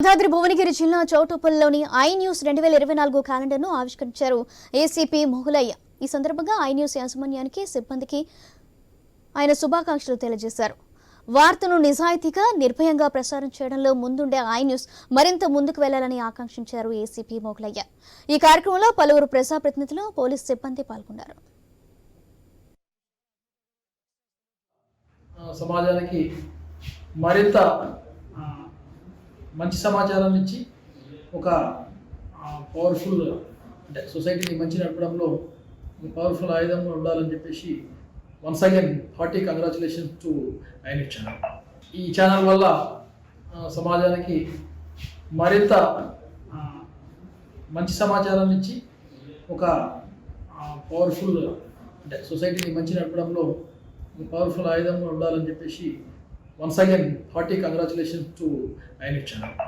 యాదాద్రి భువనగిరి జిల్లా చౌటుప్పల్లోని I news రెండు వేల ఇరవై నాలుగు క్యాలెండర్ను ఆవిష్కరించారు ఏసీపీ మొహులయ్య ఈ సందర్భంగా ఐ న్యూస్ యాజమాన్యానికి సిబ్బందికి ఆయన శుభాకాంక్షలు తెలియజేశారు. వార్తను నిజాయితీగా నిర్భయంగా ప్రసారం చేయడంలో ముందుండే ఐ న్యూస్ మరింత ముందుకు వెళ్ళాలని ఆకాంక్షించారు ఏసీపీ మొగలయ్య. ఈ కార్యక్రమంలో పలువురు ప్రజాప్రతినిధులు పోలీస్ సిబ్బంది పాల్గొన్నారు. సమాజానికి మరింత మంచి సమాచారం ఇచ్చి ఒక పవర్ఫుల్ అంటే సొసైటీని మంచి నడపడంలో పవర్ఫుల్ ఆయుధంగా ఉండాలని చెప్పేసి once again hearty congratulations to ఆయన ఛానల్ ఈ ఛానల్ వల్ల సమాజానికి మరింత మంచి సమాచారం ఇచ్చి ఒక పవర్ఫుల్ అంటే సొసైటీని మంచి నడపడంలో పవర్ఫుల్ ఆయుధంగా ఉండాలని చెప్పేసి once again hearty congratulations to ఐన్ channel